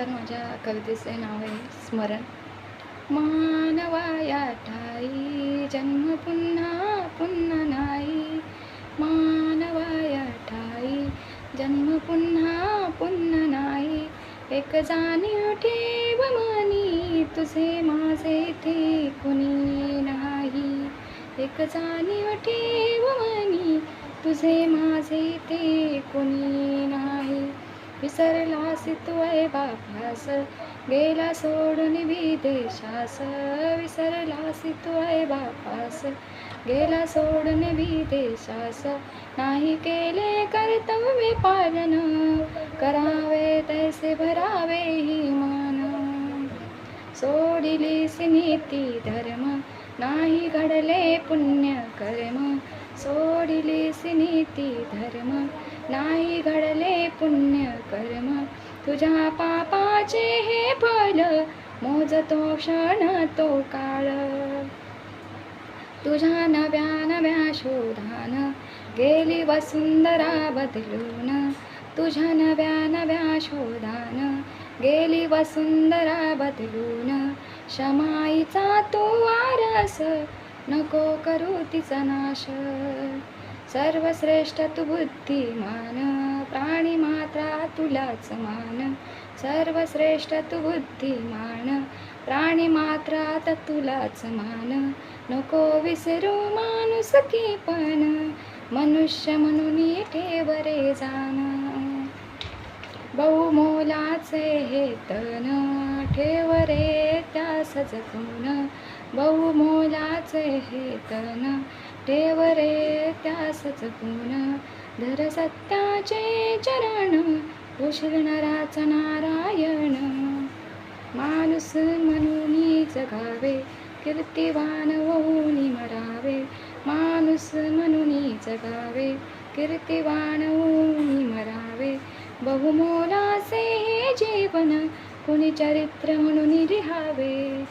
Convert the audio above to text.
नमस्कार माझ्या कवितेचे नाव आहे स्मरण. मानवाया ठाई जन्म पुन्हा पुन्हा नाही. मानवाया ठाई जन्म पुन्हा पुन्हा नाही. एक जाणीव ठेव मानी तुझे माझे ते कुणी नाही. एक जाणीव ठेव मानी तुझे माझे ते कुणी विसरला तू आहे बापास. गेला सोडून विदेशास विसरलास तू आहे बापास. गेला सोडून विदेशास नाही केले कर्तव्य पालन. करावे तैसे भरावे ही मान. सोडिलीस नीती धर्म. नाही घडले पुण्य कर्म सोडिले सिनीती धर्म नाही घडले पुण्य कर्म. तुझ्या पापाचे हे फल मोजतो क्षण तो काळ. तुझ्या नव्या नव्या शोधान गेली वसुंधरा बदलून. तुझ्या नव्या नव्या शोधान गेली वसुंधरा बदलून. शमाईचा तो वारस नको करू तिचा नाश. सर्वश्रेष्ठ तू बुद्धिमान प्राणी मात्रा तुलाच मान. सर्वश्रेष्ठ तू बुद्धिमान प्राणी मात्रात तुलाच मान. नको विसरू माणूस की पण मनुष्य म्हणून ठेव रे जाण. बहुमोलाचे हे तन ठेवरे त्या सजकून बहुमोलाचे हे तन ठेव रे त्या सजकून धर सत्याचे चरण. उशिरणाराच नारायण. माणूस म्हणून जगावे कीर्तिवान होऊन मरावे. माणूस म्हणून जगावे कीर्तिवान होऊन मरावे. बहुमोलाचे हे जीवन कुणी चरित्र म्हणून लिहावे.